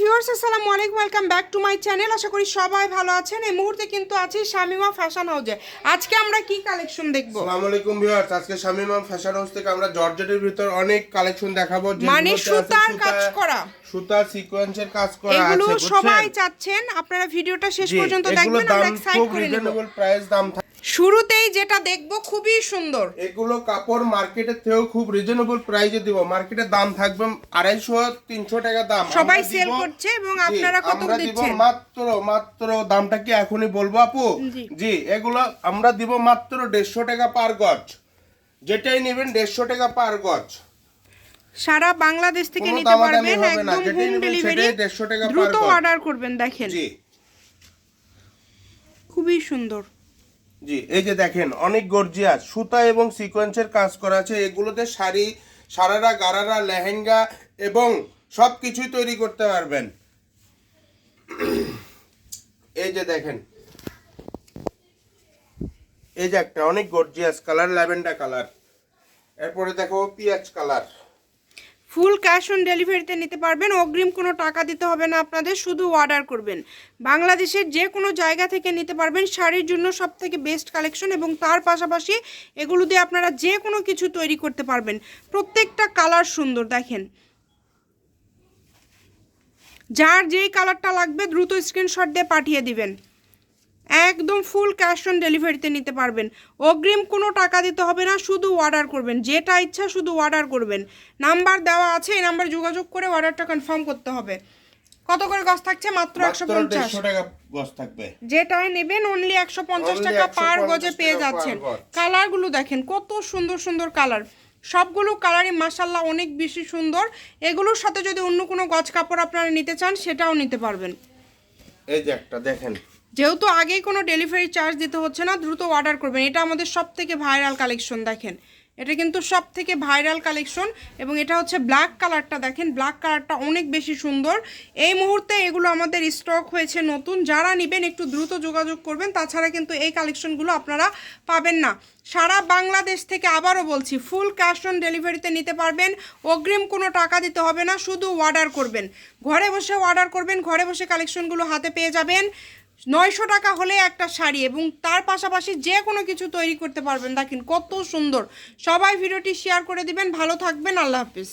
Viewers আসসালামু আলাইকুম welcome back to my channel আশা করি সবাই ভালো আছেন। এই মুহূর্তে কিন্তু আছি শামিমা ফ্যাশন হাউজে আজকে আমরা কি কালেকশন দেখব? আসসালামু আলাইকুম ভিউয়ার্স আজকে শামিমা ফ্যাশন হাউস থেকে আমরা জর্জেটের ভিতর অনেক কালেকশন দেখাবো। মানে সুতার কাজ করা। সুতা সিকোয়েন্সের কাজ করা আছে এগুলো সবাই চাচ্ছেন। আপনারা ভিডিওটা শেষ পর্যন্ত দেখবেন আমরা দাম এক সাইড খুব করে নেব। প্রাইস দাম থাকে শুরুতেই যেটা দেখব খুবই সুন্দর। এগুলো কাপড় মার্কেটের থেকেও খুব রিজনেবল প্রাইসে দিব। মার্কেটের দাম থাকবে আড়াইশো তিনশো টাকা দাম। সবাই সেল করছে এবং আপনারা কত দিচ্ছেন? মাত্র মাত্র দামটা কি এখনই বলব আপু? জি। এগুলো আমরা দিব মাত্র দেড়শো টাকা পার গজ। যেটাই নেবেন দেড়শো টাকা পার গজ। সারা বাংলাদেশ থেকে নিতে পারবেন একদম হোম ডেলিভারি সেটাই 150 টাকা per দ্রুত অর্ডার করবেন দেখেন। জি। খুবই সুন্দর। জি, এই যে দেখেন, অনেক গর্জিয়াস। সুতা এবং সিকোয়েন্সের কাজ করা আছে। এগুলোতে শাড়ি, সারারা, গারারা, লেহেঙ্গা এবং সব কিছুই তৈরি করতে পারবেন। এই যে দেখেন। এই যে একটা, অনেক গর্জিয়াস। Colour, lavender colour. এরপরে দেখো, পিঁয়াজ কালার। ফুল ক্যাশ অন ডেলিভারিতে নিতে পারবেন। অগ্রিম কোনো টাকা দিতে হবে না আপনাদের, শুধু অর্ডার করবেন। বাংলাদেশের যে কোনো জায়গা থেকে নিতে পারবেন শাড়ির জন্য সব থেকে বেস্ট কালেকশন এবং তার পাশাপাশি এগুলো দিয়ে আপনারা যে কোনো কিছু তৈরি করতে পারবেন। প্রত্যেকটা কালার সুন্দর, দেখেন। যার যেই কালারটা লাগবে দ্রুত স্ক্রিনশট দিয়ে পাঠিয়ে দিবেন। একদম ফুল ক্যাশ অন ডেলিভারিতে নিতে পারবেন। অগ্রিম কোনো টাকা দিতে হবে না শুধু অর্ডার করবেন। যেটা ইচ্ছা শুধু অর্ডার করবেন। নাম্বার দেওয়া আছে এই নাম্বার যোগাযোগ করে অর্ডারটা কনফার্ম করতে হবে। কত করে গজ থাকছে? মাত্র একশো পঞ্চাশ। টাকা থাকবে। যেটাই নেবেন অনলি একশো পঞ্চাশ টাকা পার গজে পেয়ে যাচ্ছেন। কালারগুলো দেখেন কত সুন্দর সুন্দর কালার সবগুলো কালারই মাসাল্লাহ অনেক বেশি সুন্দর। এগুলোর সাথে যদি অন্য কোনো গজ কাপড় আপনারা নিতে চান সেটাও নিতে পারবেন। এই যে একটা দেখেন। যেহেতু আগেই কোনো ডেলিভারি চার্জ দিতে হচ্ছে না, দ্রুত অর্ডার করবেন। এটা আমাদের সব থেকে ভাইরাল কালেকশন দেখেন। এটা কিন্তু সব থেকে ভাইরাল কালেকশন এবং এটা হচ্ছে ব্ল্যাক কালারটা দেখেন। ব্ল্যাক কালারটা অনেক বেশি সুন্দর। এই মুহূর্তে এগুলো আমাদের স্টক হয়েছে নতুন। যারা নেবেন, একটু দ্রুত যোগাযোগ করবেন। তাছাড়া কিন্তু এই কালেকশনগুলো আপনারা পাবেন না। সারা বাংলাদেশ থেকে আবারও বলছি ফুল ক্যাশ অন ডেলিভারিতে নিতে পারবেন। অগ্রিম কোনো টাকা দিতে হবে না, শুধু অর্ডার করবেন। ঘরে বসে অর্ডার করবেন, ঘরে বসে কালেকশনগুলো হাতে পেয়ে যাবেন। নয়শো টাকা হলে একটা শাড়ি এবং তার পাশাপাশি যে কোনো কিছু তৈরি করতে পারবেন। দেখেন কত সুন্দর। সবাই ভিডিওটি শেয়ার করে দিবেন। ভালো থাকবেন। আল্লাহ হাফিজ।